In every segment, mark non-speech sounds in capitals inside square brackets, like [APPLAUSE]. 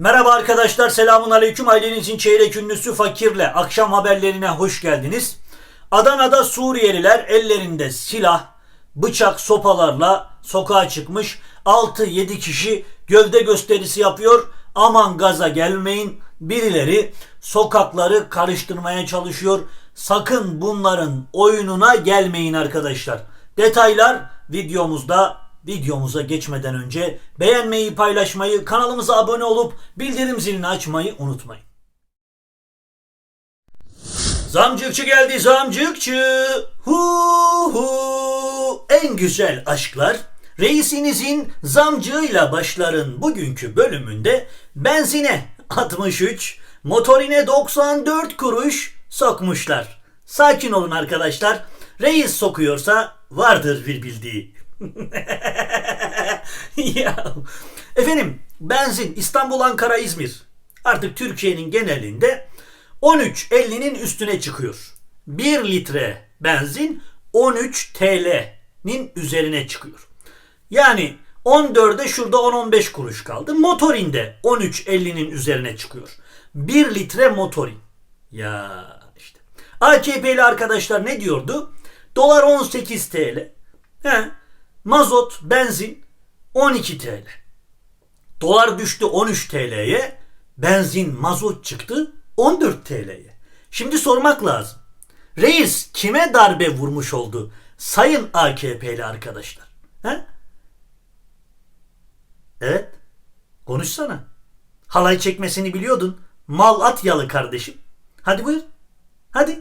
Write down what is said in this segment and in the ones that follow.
Merhaba arkadaşlar, selamun aleyküm. Ailenizin çeyrek ünlüsü Fakir'le akşam haberlerine hoş geldiniz. Adana'da Suriyeliler ellerinde silah, bıçak, sopalarla sokağa çıkmış. 6-7 kişi gövde gösterisi yapıyor. Aman gaza gelmeyin. Birileri sokakları karıştırmaya çalışıyor. Sakın bunların oyununa gelmeyin arkadaşlar. Detaylar videomuzda Videomuza geçmeden önce beğenmeyi, paylaşmayı, kanalımıza abone olup bildirim zilini açmayı unutmayın. Zamcıkçı geldi zamcıkçı. Hu hu. En güzel aşklar reisinizin zamcığıyla başların bugünkü bölümünde benzine 63, motorine 94 kuruş sokmuşlar. Sakin olun arkadaşlar. Reis sokuyorsa vardır bir bildiği. [LAUGHS] ya. Efendim benzin İstanbul, Ankara, İzmir artık Türkiye'nin genelinde 13.50'nin üstüne çıkıyor. 1 litre benzin 13 TL'nin üzerine çıkıyor. Yani 14'e şurada 10-15 kuruş kaldı. Motorinde 13.50'nin üzerine çıkıyor. 1 litre motorin. Ya işte. AKP'li arkadaşlar ne diyordu? Dolar 18 TL. He. Mazot, benzin 12 TL. Dolar düştü 13 TL'ye. Benzin, mazot çıktı 14 TL'ye. Şimdi sormak lazım. Reis kime darbe vurmuş oldu? Sayın AKP'li arkadaşlar. He? Evet. Konuşsana. Halay çekmesini biliyordun. Mal at yalı kardeşim. Hadi buyur. Hadi.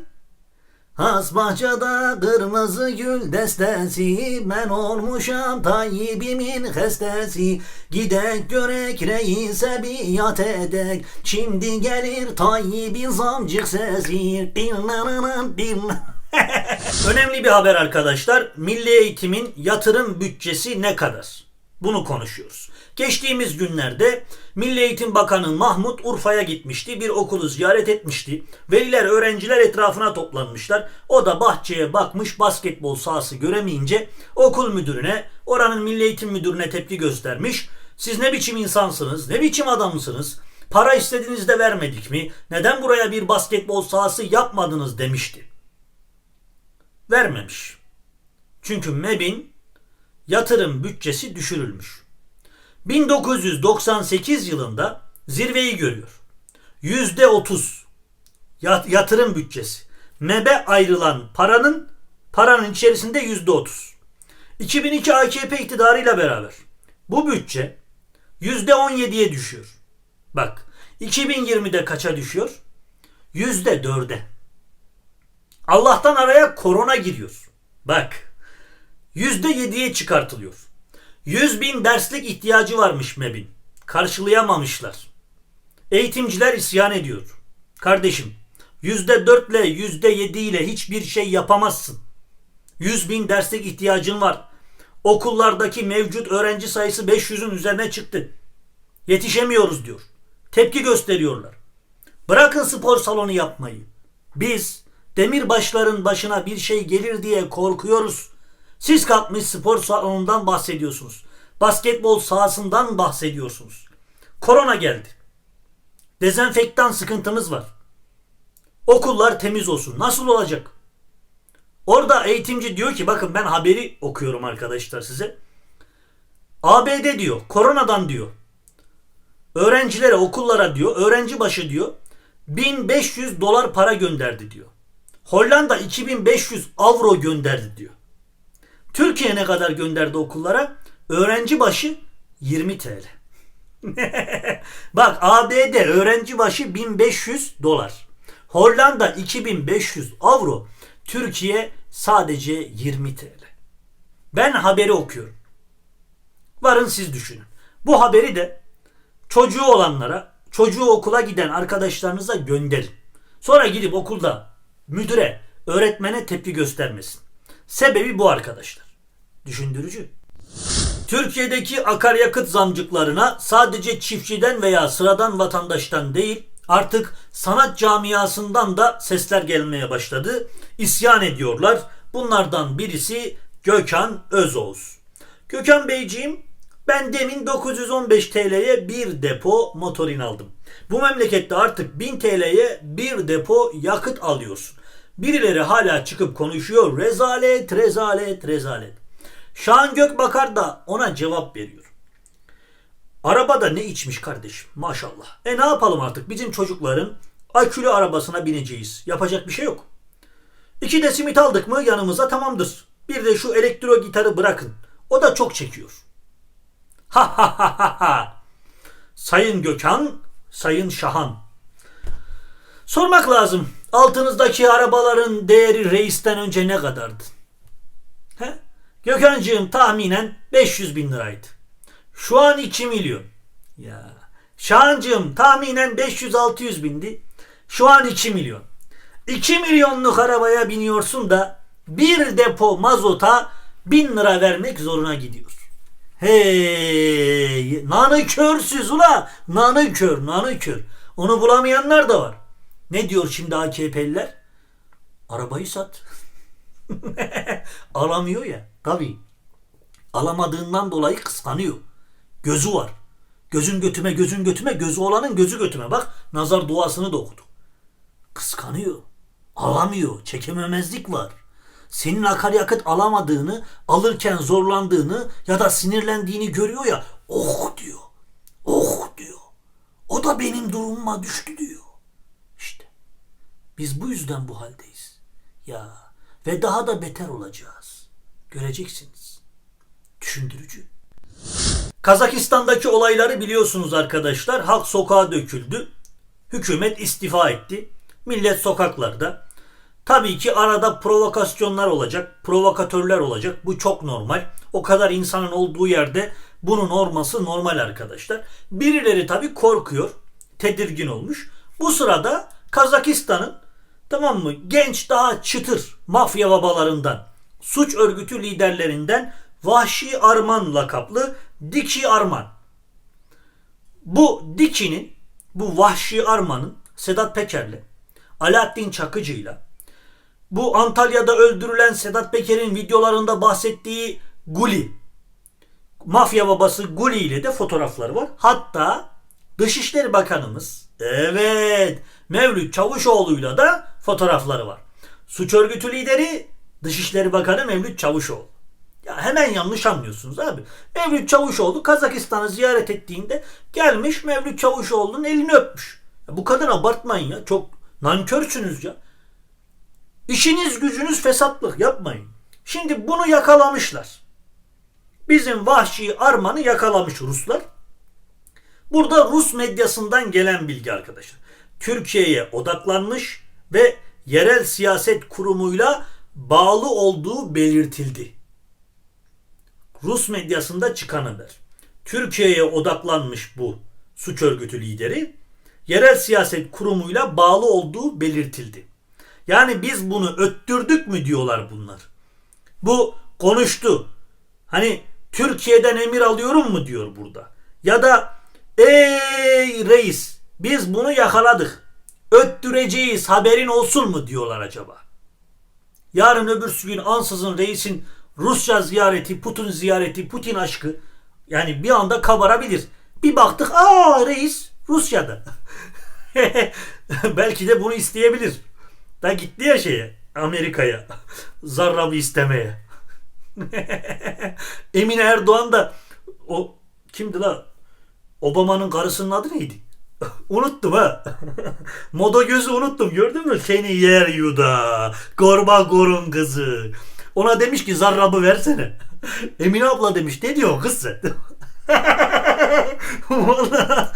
Has bahçede kırmızı gül destesi Ben olmuşam Tayyip'imin hestesi Gidek görek reise biat edek Şimdi gelir Tayyip'in zamcık sesi Dinlananın dinlan [LAUGHS] Önemli bir haber arkadaşlar. Milli eğitimin yatırım bütçesi ne kadar? Bunu konuşuyoruz. Geçtiğimiz günlerde Milli Eğitim Bakanı Mahmut Urfa'ya gitmişti. Bir okulu ziyaret etmişti. Veliler, öğrenciler etrafına toplanmışlar. O da bahçeye bakmış basketbol sahası göremeyince okul müdürüne, oranın Milli Eğitim Müdürüne tepki göstermiş. Siz ne biçim insansınız, ne biçim adamsınız? Para istediğinizde vermedik mi? Neden buraya bir basketbol sahası yapmadınız demişti. Vermemiş. Çünkü MEB'in yatırım bütçesi düşürülmüş. 1998 yılında zirveyi görüyor. Yüzde 30 yatırım bütçesi. MEB'e ayrılan paranın paranın içerisinde yüzde 30. 2002 AKP iktidarıyla beraber bu bütçe yüzde 17'ye düşüyor. Bak 2020'de kaça düşüyor? Yüzde 4'e. Allah'tan araya korona giriyor. Bak %7'ye çıkartılıyor. 100 bin derslik ihtiyacı varmış MEB'in. Karşılayamamışlar. Eğitimciler isyan ediyor. Kardeşim %4 ile %7 ile hiçbir şey yapamazsın. 100 bin derslik ihtiyacın var. Okullardaki mevcut öğrenci sayısı 500'ün üzerine çıktı. Yetişemiyoruz diyor. Tepki gösteriyorlar. Bırakın spor salonu yapmayı. Biz demirbaşların başına bir şey gelir diye korkuyoruz. Siz kalkmış spor salonundan bahsediyorsunuz. Basketbol sahasından bahsediyorsunuz. Korona geldi. Dezenfektan sıkıntımız var. Okullar temiz olsun. Nasıl olacak? Orada eğitimci diyor ki bakın ben haberi okuyorum arkadaşlar size. ABD diyor koronadan diyor. Öğrencilere okullara diyor öğrenci başı diyor 1500 dolar para gönderdi diyor. Hollanda 2500 avro gönderdi diyor. Türkiye ne kadar gönderdi okullara? Öğrenci başı 20 TL. [LAUGHS] Bak ABD öğrenci başı 1500 dolar. Hollanda 2500 avro. Türkiye sadece 20 TL. Ben haberi okuyorum. Varın siz düşünün. Bu haberi de çocuğu olanlara, çocuğu okula giden arkadaşlarınıza gönderin. Sonra gidip okulda müdüre, öğretmene tepki göstermesin. Sebebi bu arkadaşlar. Düşündürücü. Türkiye'deki akaryakıt zamcıklarına sadece çiftçiden veya sıradan vatandaştan değil artık sanat camiasından da sesler gelmeye başladı. İsyan ediyorlar. Bunlardan birisi Gökhan Özoğuz. Gökhan Beyciğim Ben demin 915 TL'ye bir depo motorin aldım. Bu memlekette artık 1000 TL'ye bir depo yakıt alıyorsun. Birileri hala çıkıp konuşuyor. Rezalet, rezalet, rezalet. Şahan Gökbakar da ona cevap veriyor. Arabada ne içmiş kardeşim maşallah. E ne yapalım artık bizim çocukların akülü arabasına bineceğiz. Yapacak bir şey yok. İki de simit aldık mı yanımıza tamamdır. Bir de şu elektro gitarı bırakın. O da çok çekiyor. Ha ha ha ha ha. Sayın Gökhan, Sayın Şahan. Sormak lazım. Altınızdaki arabaların değeri reisten önce ne kadardı? He? Gökhan'cığım tahminen 500 bin liraydı. Şu an 2 milyon. Ya. Şahancığım tahminen 500-600 bindi. Şu an 2 milyon. 2 milyonluk arabaya biniyorsun da bir depo mazota 1000 lira vermek zoruna gidiyor. Hey, nanı körsüz ula. Nanı kör, nanı kör. Onu bulamayanlar da var. Ne diyor şimdi AKP'liler? Arabayı sat. [LAUGHS] Alamıyor ya. Tabii. Alamadığından dolayı kıskanıyor. Gözü var. Gözün götüme, gözün götüme, gözü olanın gözü götüme. Bak nazar duasını da okudu. Kıskanıyor. Alamıyor. Çekememezlik var. Senin akaryakıt alamadığını, alırken zorlandığını ya da sinirlendiğini görüyor ya. Oh diyor. Oh diyor. O da benim durumuma düştü diyor. İşte. Biz bu yüzden bu haldeyiz. Ya ve daha da beter olacağız. Göreceksiniz. Düşündürücü. Kazakistan'daki olayları biliyorsunuz arkadaşlar. Halk sokağa döküldü. Hükümet istifa etti. Millet sokaklarda. Tabii ki arada provokasyonlar olacak, provokatörler olacak. Bu çok normal. O kadar insanın olduğu yerde bunun olması normal arkadaşlar. Birileri tabii korkuyor, tedirgin olmuş. Bu sırada Kazakistan'ın tamam mı genç daha çıtır mafya babalarından, suç örgütü liderlerinden Vahşi Arman lakaplı Diki Arman. Bu Diki'nin, bu Vahşi Arman'ın Sedat Peker'le, Alaaddin Çakıcı'yla, bu Antalya'da öldürülen Sedat Peker'in videolarında bahsettiği Guli, mafya babası Guli ile de fotoğrafları var. Hatta Dışişleri Bakanımız, evet Mevlüt Çavuşoğlu'yla da fotoğrafları var. Suç örgütü lideri Dışişleri Bakanı Mevlüt Çavuşoğlu. Ya hemen yanlış anlıyorsunuz abi. Mevlüt Çavuşoğlu Kazakistan'ı ziyaret ettiğinde gelmiş Mevlüt Çavuşoğlu'nun elini öpmüş. Ya bu kadar abartmayın ya. Çok nankörsünüz ya. İşiniz gücünüz fesatlık yapmayın. Şimdi bunu yakalamışlar. Bizim vahşi armanı yakalamış Ruslar. Burada Rus medyasından gelen bilgi arkadaşlar. Türkiye'ye odaklanmış ve yerel siyaset kurumuyla bağlı olduğu belirtildi. Rus medyasında çıkan haber. Türkiye'ye odaklanmış bu suç örgütü lideri yerel siyaset kurumuyla bağlı olduğu belirtildi. Yani biz bunu öttürdük mü diyorlar bunlar. Bu konuştu. Hani Türkiye'den emir alıyorum mu diyor burada. Ya da ey reis biz bunu yakaladık. Öttüreceğiz haberin olsun mu diyorlar acaba. Yarın öbürsü gün ansızın reisin Rusya ziyareti, Putin ziyareti, Putin aşkı yani bir anda kabarabilir. Bir baktık aa reis Rusya'da. [LAUGHS] Belki de bunu isteyebilir. Da gitti ya şeye Amerika'ya. Zarrab'ı istemeye. [LAUGHS] Emine Erdoğan da o kimdi la? Obama'nın karısının adı neydi? Unuttum ha. Moda gözü unuttum gördün mü? Seni yer yuda. Korma gorun kızı. Ona demiş ki zarrabı versene. [LAUGHS] Emine abla demiş ne diyor kız sen? [LAUGHS] Vallahi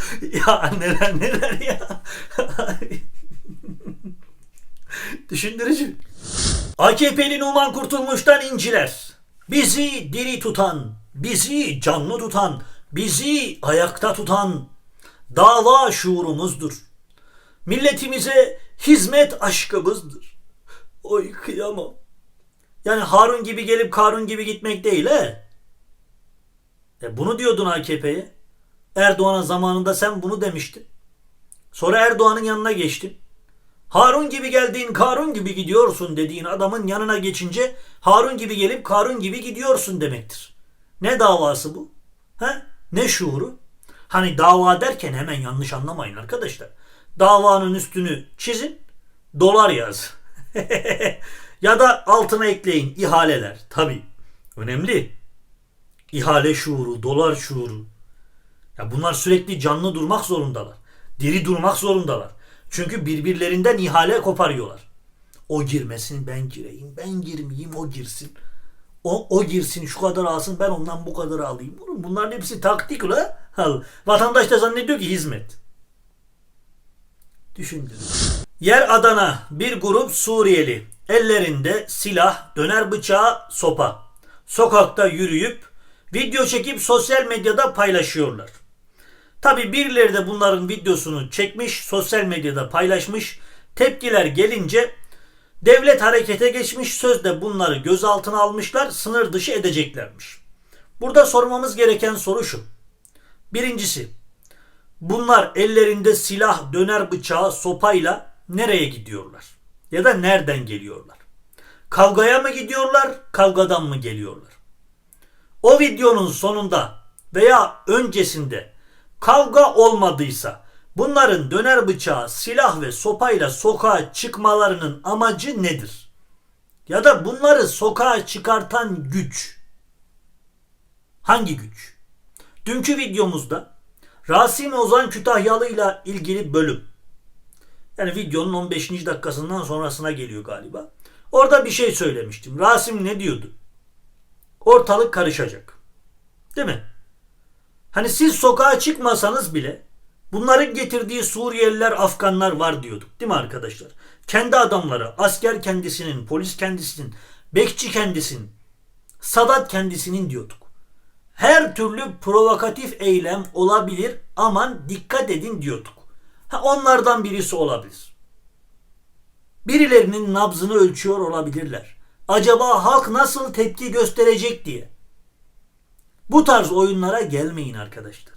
ya neler neler ya. [LAUGHS] Düşündürücü. AKP'li Numan Kurtulmuş'tan inciler. Bizi diri tutan, bizi canlı tutan, bizi ayakta tutan dava şuurumuzdur. Milletimize hizmet aşkımızdır. Oy kıyamam. Yani Harun gibi gelip Karun gibi gitmek değil he. E bunu diyordun AKP'ye. Erdoğan'a zamanında sen bunu demiştin. Sonra Erdoğan'ın yanına geçtin. Harun gibi geldiğin Karun gibi gidiyorsun dediğin adamın yanına geçince Harun gibi gelip Karun gibi gidiyorsun demektir. Ne davası bu? He? Ne şuuru? Hani dava derken hemen yanlış anlamayın arkadaşlar. Davanın üstünü çizin, dolar yaz. [LAUGHS] ya da altına ekleyin ihaleler. Tabi önemli. İhale şuuru, dolar şuuru. Ya bunlar sürekli canlı durmak zorundalar. Diri durmak zorundalar. Çünkü birbirlerinden ihale koparıyorlar. O girmesin ben gireyim. Ben girmeyeyim o girsin. O, o girsin şu kadar alsın ben ondan bu kadar alayım. Oğlum bunların hepsi taktik la. Vatandaş da zannediyor ki hizmet. Düşündüm. Yer Adana bir grup Suriyeli. Ellerinde silah, döner bıçağı, sopa. Sokakta yürüyüp video çekip sosyal medyada paylaşıyorlar. Tabi birileri de bunların videosunu çekmiş, sosyal medyada paylaşmış. Tepkiler gelince devlet harekete geçmiş, sözde bunları gözaltına almışlar, sınır dışı edeceklermiş. Burada sormamız gereken soru şu. Birincisi, bunlar ellerinde silah, döner bıçağı, sopayla nereye gidiyorlar? Ya da nereden geliyorlar? Kavgaya mı gidiyorlar, kavgadan mı geliyorlar? O videonun sonunda veya öncesinde kavga olmadıysa bunların döner bıçağı, silah ve sopayla sokağa çıkmalarının amacı nedir? Ya da bunları sokağa çıkartan güç hangi güç? Dünkü videomuzda Rasim Ozan Kütahyalı ile ilgili bölüm. Yani videonun 15. dakikasından sonrasına geliyor galiba. Orada bir şey söylemiştim. Rasim ne diyordu? Ortalık karışacak. Değil mi? Hani siz sokağa çıkmasanız bile bunların getirdiği Suriyeliler, Afganlar var diyorduk. Değil mi arkadaşlar? Kendi adamları, asker kendisinin, polis kendisinin, bekçi kendisinin, Sadat kendisinin diyorduk. Her türlü provokatif eylem olabilir aman dikkat edin diyorduk. Ha, onlardan birisi olabilir. Birilerinin nabzını ölçüyor olabilirler. Acaba halk nasıl tepki gösterecek diye. Bu tarz oyunlara gelmeyin arkadaşlar.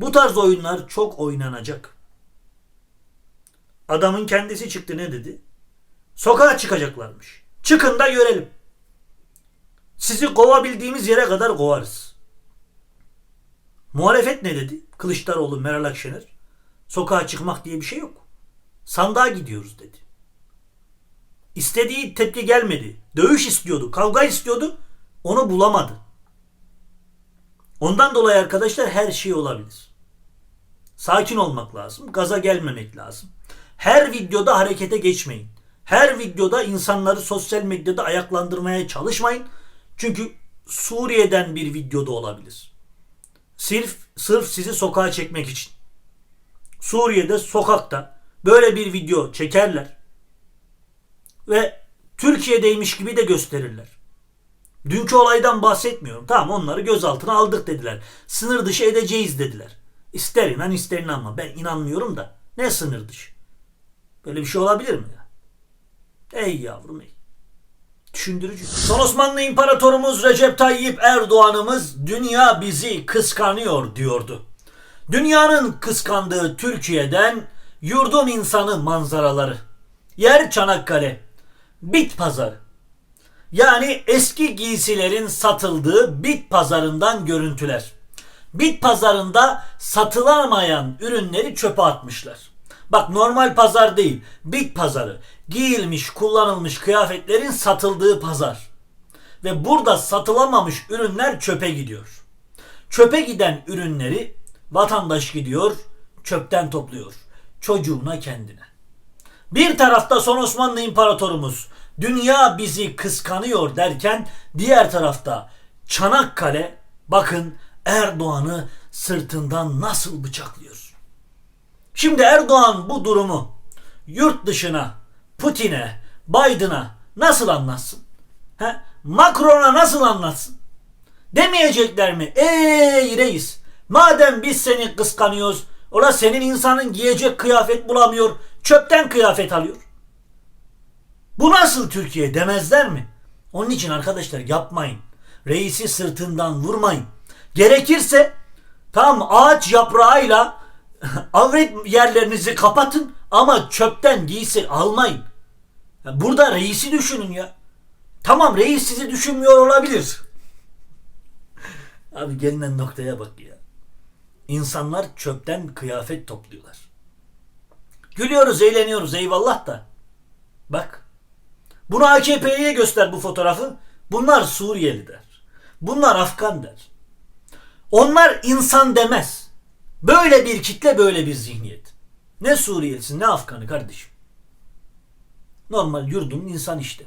Bu tarz oyunlar çok oynanacak. Adamın kendisi çıktı ne dedi? Sokağa çıkacaklarmış. Çıkın da görelim. Sizi kovabildiğimiz yere kadar kovarız. Muhalefet ne dedi? Kılıçdaroğlu, Meral Akşener. Sokağa çıkmak diye bir şey yok. Sandığa gidiyoruz dedi. İstediği tepki gelmedi. Dövüş istiyordu, kavga istiyordu. Onu bulamadı. Ondan dolayı arkadaşlar her şey olabilir. Sakin olmak lazım. Gaza gelmemek lazım. Her videoda harekete geçmeyin. Her videoda insanları sosyal medyada ayaklandırmaya çalışmayın. Çünkü Suriye'den bir videoda olabilir. Sırf, sırf sizi sokağa çekmek için. Suriye'de sokakta böyle bir video çekerler. Ve Türkiye'deymiş gibi de gösterirler. Dünkü olaydan bahsetmiyorum. Tamam onları gözaltına aldık dediler. Sınır dışı edeceğiz dediler. İster inan ister inanma. Ben inanmıyorum da. Ne sınır dışı? Böyle bir şey olabilir mi ya? Ey yavrum ey. Düşündürücü. Son Osmanlı İmparatorumuz Recep Tayyip Erdoğan'ımız dünya bizi kıskanıyor diyordu. Dünyanın kıskandığı Türkiye'den yurdum insanı manzaraları. Yer Çanakkale. Bit pazarı. Yani eski giysilerin satıldığı bit pazarından görüntüler. Bit pazarında satılamayan ürünleri çöpe atmışlar. Bak normal pazar değil, bit pazarı. Giyilmiş, kullanılmış kıyafetlerin satıldığı pazar. Ve burada satılamamış ürünler çöpe gidiyor. Çöpe giden ürünleri vatandaş gidiyor, çöpten topluyor. Çocuğuna kendine. Bir tarafta son Osmanlı İmparatorumuz dünya bizi kıskanıyor derken diğer tarafta Çanakkale bakın Erdoğan'ı sırtından nasıl bıçaklıyor. Şimdi Erdoğan bu durumu yurt dışına, Putin'e, Biden'a nasıl anlatsın? He? Macron'a nasıl anlatsın? Demeyecekler mi? Ey reis madem biz seni kıskanıyoruz ola senin insanın giyecek kıyafet bulamıyor çöpten kıyafet alıyor. Bu nasıl Türkiye demezler mi? Onun için arkadaşlar yapmayın. Reisi sırtından vurmayın. Gerekirse tam ağaç yaprağıyla [LAUGHS] avret yerlerinizi kapatın ama çöpten giysi almayın. Burada reisi düşünün ya. Tamam reis sizi düşünmüyor olabilir. [LAUGHS] Abi gelinen noktaya bak ya. İnsanlar çöpten kıyafet topluyorlar. Gülüyoruz, eğleniyoruz eyvallah da. Bak. Bunu AKP'ye göster bu fotoğrafı. Bunlar Suriyeli der. Bunlar Afgan der. Onlar insan demez. Böyle bir kitle, böyle bir zihniyet. Ne Suriyelisi ne Afganı kardeşim. Normal yurdun insan işte.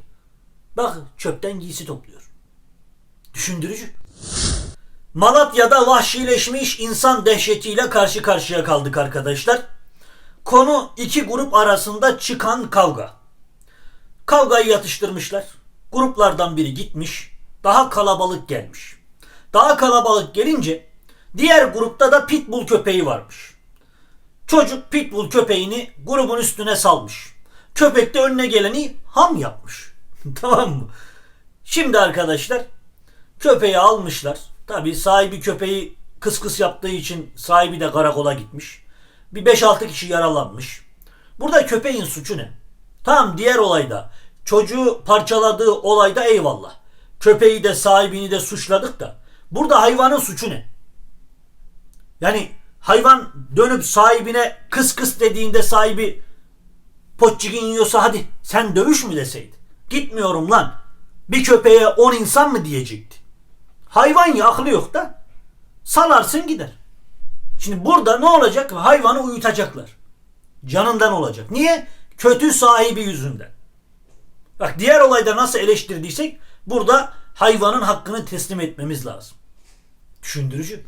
Bak çöpten giysi topluyor. Düşündürücü. Malatya'da vahşileşmiş insan dehşetiyle karşı karşıya kaldık arkadaşlar. Konu iki grup arasında çıkan kavga. Kavgayı yatıştırmışlar. Gruplardan biri gitmiş. Daha kalabalık gelmiş. Daha kalabalık gelince diğer grupta da pitbull köpeği varmış. Çocuk pitbull köpeğini grubun üstüne salmış. Köpek de önüne geleni ham yapmış. [LAUGHS] tamam mı? Şimdi arkadaşlar köpeği almışlar. Tabi sahibi köpeği kıs kıs yaptığı için sahibi de karakola gitmiş. Bir 5-6 kişi yaralanmış. Burada köpeğin suçu ne? Tamam diğer olayda çocuğu parçaladığı olayda eyvallah. Köpeği de sahibini de suçladık da burada hayvanın suçu ne? Yani hayvan dönüp sahibine kıs kıs dediğinde sahibi poççikin yiyorsa hadi sen dövüş mü deseydi? Gitmiyorum lan. Bir köpeğe 10 insan mı diyecekti? Hayvan ya aklı yok da salarsın gider. Şimdi burada ne olacak? Hayvanı uyutacaklar. Canından olacak. Niye? Kötü sahibi yüzünden. Bak diğer olayda nasıl eleştirdiysek burada hayvanın hakkını teslim etmemiz lazım. Düşündürücü.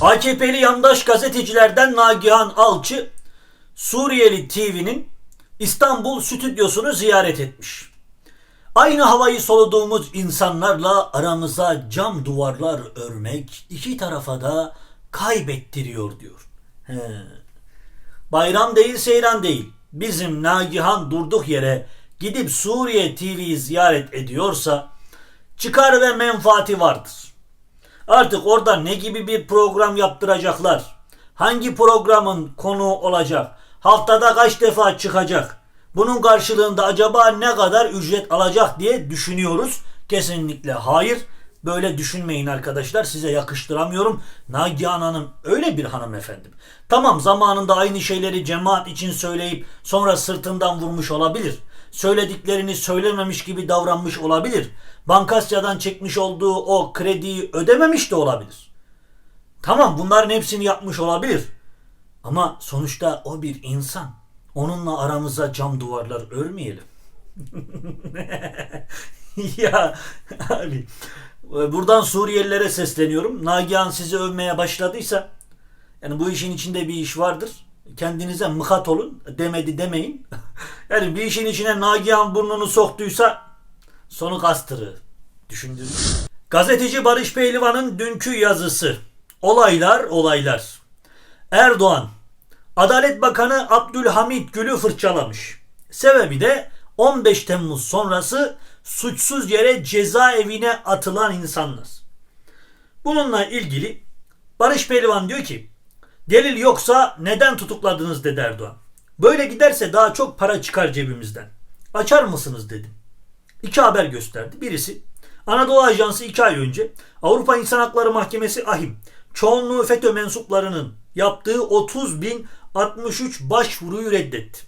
AKP'li yandaş gazetecilerden Nagihan Alçı Suriyeli TV'nin İstanbul stüdyosunu ziyaret etmiş. Aynı havayı soluduğumuz insanlarla aramıza cam duvarlar örmek iki tarafa da kaybettiriyor diyor. He. Bayram değil seyran değil. Bizim Nagihan durduk yere gidip Suriye TV'yi ziyaret ediyorsa çıkar ve menfaati vardır. Artık orada ne gibi bir program yaptıracaklar? Hangi programın konu olacak? Haftada kaç defa çıkacak? Bunun karşılığında acaba ne kadar ücret alacak diye düşünüyoruz. Kesinlikle hayır. Böyle düşünmeyin arkadaşlar. Size yakıştıramıyorum. Nagihan Hanım öyle bir hanımefendim. Tamam zamanında aynı şeyleri cemaat için söyleyip sonra sırtından vurmuş olabilir. Söylediklerini söylememiş gibi davranmış olabilir. Bankasyadan çekmiş olduğu o krediyi ödememiş de olabilir. Tamam bunların hepsini yapmış olabilir. Ama sonuçta o bir insan. Onunla aramıza cam duvarlar örmeyelim. [LAUGHS] ya abi buradan Suriyelilere sesleniyorum. Nagihan sizi övmeye başladıysa yani bu işin içinde bir iş vardır. Kendinize mıkat olun. Demedi demeyin. [LAUGHS] yani bir işin içine Nagihan burnunu soktuysa sonu kastırı. Düşündürücü. Gazeteci Barış Pehlivan'ın dünkü yazısı. Olaylar olaylar. Erdoğan Adalet Bakanı Abdülhamit Gül'ü fırçalamış. Sebebi de 15 Temmuz sonrası suçsuz yere cezaevine atılan insanlar. Bununla ilgili Barış Pehlivan diyor ki delil yoksa neden tutukladınız dedi Erdoğan. Böyle giderse daha çok para çıkar cebimizden. Açar mısınız dedim. İki haber gösterdi. Birisi Anadolu Ajansı iki ay önce Avrupa İnsan Hakları Mahkemesi AHİM çoğunluğu FETÖ mensuplarının yaptığı 30 bin 63 başvuruyu reddetti.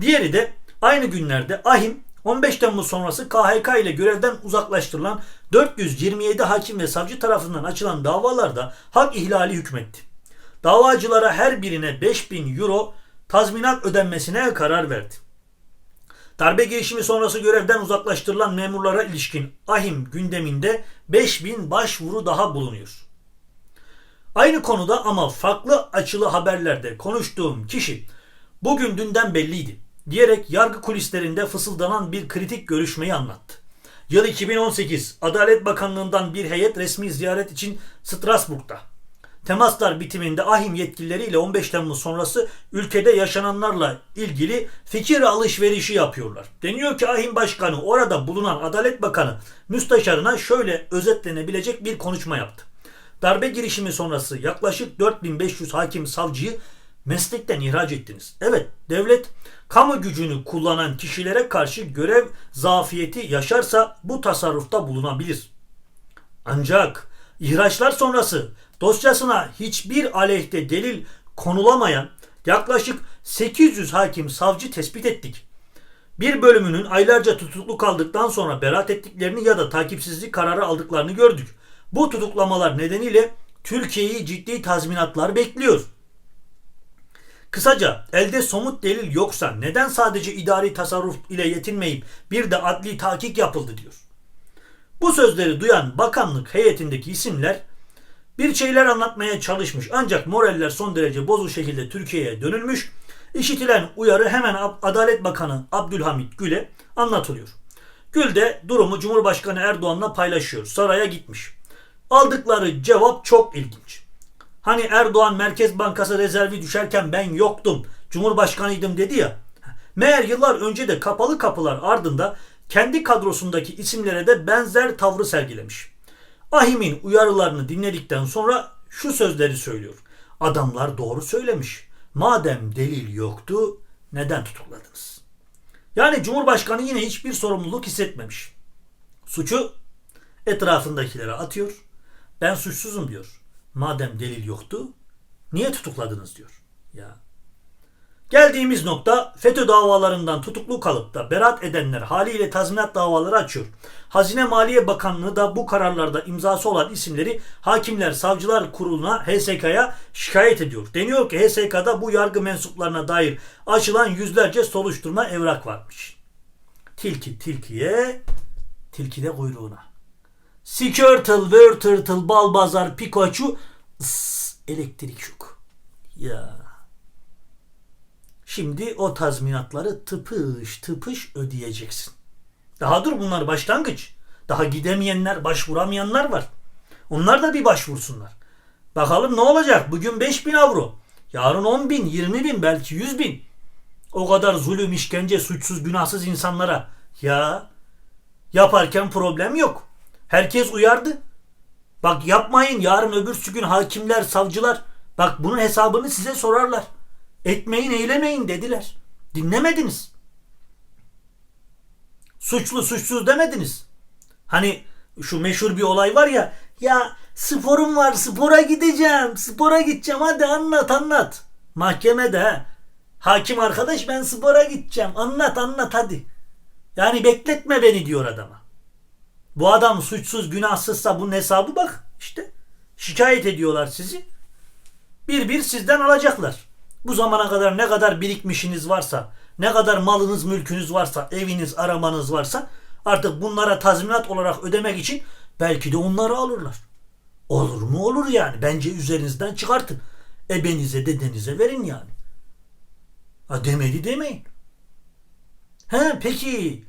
Diğeri de aynı günlerde AHİM 15 Temmuz sonrası KHK ile görevden uzaklaştırılan 427 hakim ve savcı tarafından açılan davalarda hak ihlali hükmetti. Davacılara her birine 5000 euro tazminat ödenmesine karar verdi. Darbe girişimi sonrası görevden uzaklaştırılan memurlara ilişkin AHİM gündeminde 5000 başvuru daha bulunuyor. Aynı konuda ama farklı açılı haberlerde konuştuğum kişi bugün dünden belliydi diyerek yargı kulislerinde fısıldanan bir kritik görüşmeyi anlattı. Yıl 2018 Adalet Bakanlığı'ndan bir heyet resmi ziyaret için Strasbourg'da. Temaslar bitiminde ahim yetkilileriyle 15 Temmuz sonrası ülkede yaşananlarla ilgili fikir alışverişi yapıyorlar. Deniyor ki ahim başkanı orada bulunan Adalet Bakanı müsteşarına şöyle özetlenebilecek bir konuşma yaptı. Darbe girişimi sonrası yaklaşık 4500 hakim savcıyı meslekten ihraç ettiniz. Evet devlet kamu gücünü kullanan kişilere karşı görev zafiyeti yaşarsa bu tasarrufta bulunabilir. Ancak İhraçlar sonrası dosyasına hiçbir aleyhte delil konulamayan yaklaşık 800 hakim savcı tespit ettik. Bir bölümünün aylarca tutuklu kaldıktan sonra beraat ettiklerini ya da takipsizlik kararı aldıklarını gördük. Bu tutuklamalar nedeniyle Türkiye'yi ciddi tazminatlar bekliyor. Kısaca elde somut delil yoksa neden sadece idari tasarruf ile yetinmeyip bir de adli tahkik yapıldı diyor. Bu sözleri duyan bakanlık heyetindeki isimler bir şeyler anlatmaya çalışmış ancak moraller son derece bozuk şekilde Türkiye'ye dönülmüş. İşitilen uyarı hemen Adalet Bakanı Abdülhamit Gül'e anlatılıyor. Gül de durumu Cumhurbaşkanı Erdoğan'la paylaşıyor. Saraya gitmiş. Aldıkları cevap çok ilginç. Hani Erdoğan Merkez Bankası rezervi düşerken ben yoktum, Cumhurbaşkanıydım dedi ya. Meğer yıllar önce de kapalı kapılar ardında kendi kadrosundaki isimlere de benzer tavrı sergilemiş. Ahim'in uyarılarını dinledikten sonra şu sözleri söylüyor. Adamlar doğru söylemiş. Madem delil yoktu neden tutukladınız? Yani Cumhurbaşkanı yine hiçbir sorumluluk hissetmemiş. Suçu etrafındakilere atıyor. Ben suçsuzum diyor. Madem delil yoktu niye tutukladınız diyor. Ya Geldiğimiz nokta FETÖ davalarından tutuklu kalıp da beraat edenler haliyle tazminat davaları açıyor. Hazine Maliye Bakanlığı da bu kararlarda imzası olan isimleri Hakimler Savcılar Kurulu'na HSK'ya şikayet ediyor. Deniyor ki HSK'da bu yargı mensuplarına dair açılan yüzlerce soruşturma evrak varmış. Tilki tilkiye, tilki de kuyruğuna. Sikörtıl, vörtırtıl, balbazar, pikachu, ıs, elektrik şok. Ya. Şimdi o tazminatları tıpış tıpış ödeyeceksin. Daha dur bunlar başlangıç. Daha gidemeyenler, başvuramayanlar var. Onlar da bir başvursunlar. Bakalım ne olacak? Bugün 5 bin avro. Yarın 10 bin, 20 bin, belki 100 bin. O kadar zulüm, işkence, suçsuz, günahsız insanlara. Ya yaparken problem yok. Herkes uyardı. Bak yapmayın yarın öbürsü gün hakimler, savcılar. Bak bunun hesabını size sorarlar. Etmeyin eylemeyin dediler. Dinlemediniz. Suçlu suçsuz demediniz. Hani şu meşhur bir olay var ya ya sporum var spora gideceğim spora gideceğim hadi anlat anlat. Mahkemede hakim arkadaş ben spora gideceğim anlat anlat hadi. Yani bekletme beni diyor adama. Bu adam suçsuz günahsızsa bunun hesabı bak işte. Şikayet ediyorlar sizi. Bir bir sizden alacaklar. Bu zamana kadar ne kadar birikmişiniz varsa, ne kadar malınız, mülkünüz varsa, eviniz, aramanız varsa artık bunlara tazminat olarak ödemek için belki de onları alırlar. Olur mu olur yani. Bence üzerinizden çıkartın. Ebenize, dedenize verin yani. Ha demedi demeyin. He peki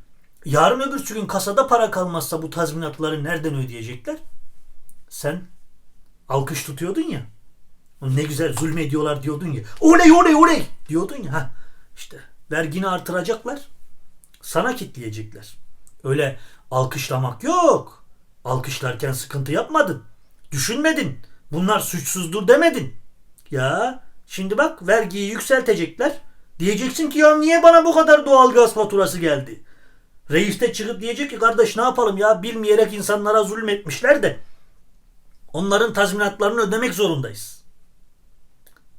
yarın öbürsü gün kasada para kalmazsa bu tazminatları nereden ödeyecekler? Sen alkış tutuyordun ya. Ne güzel zulmediyorlar diyordun ya. Oley oley oley diyordun ya. Ha, işte vergini artıracaklar. Sana kitleyecekler. Öyle alkışlamak yok. Alkışlarken sıkıntı yapmadın. Düşünmedin. Bunlar suçsuzdur demedin. Ya şimdi bak vergiyi yükseltecekler. Diyeceksin ki ya niye bana bu kadar doğalgaz faturası geldi? Reis de çıkıp diyecek ki kardeş ne yapalım ya bilmeyerek insanlara zulmetmişler de onların tazminatlarını ödemek zorundayız.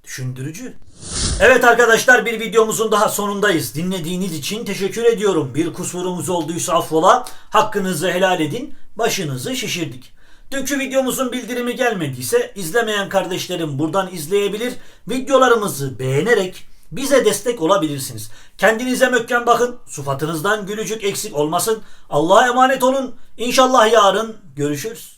Düşündürücü. Evet arkadaşlar bir videomuzun daha sonundayız. Dinlediğiniz için teşekkür ediyorum. Bir kusurumuz olduysa affola. Hakkınızı helal edin. Başınızı şişirdik. Dünkü videomuzun bildirimi gelmediyse izlemeyen kardeşlerim buradan izleyebilir. Videolarımızı beğenerek bize destek olabilirsiniz. Kendinize mökken bakın. Sufatınızdan gülücük eksik olmasın. Allah'a emanet olun. İnşallah yarın görüşürüz.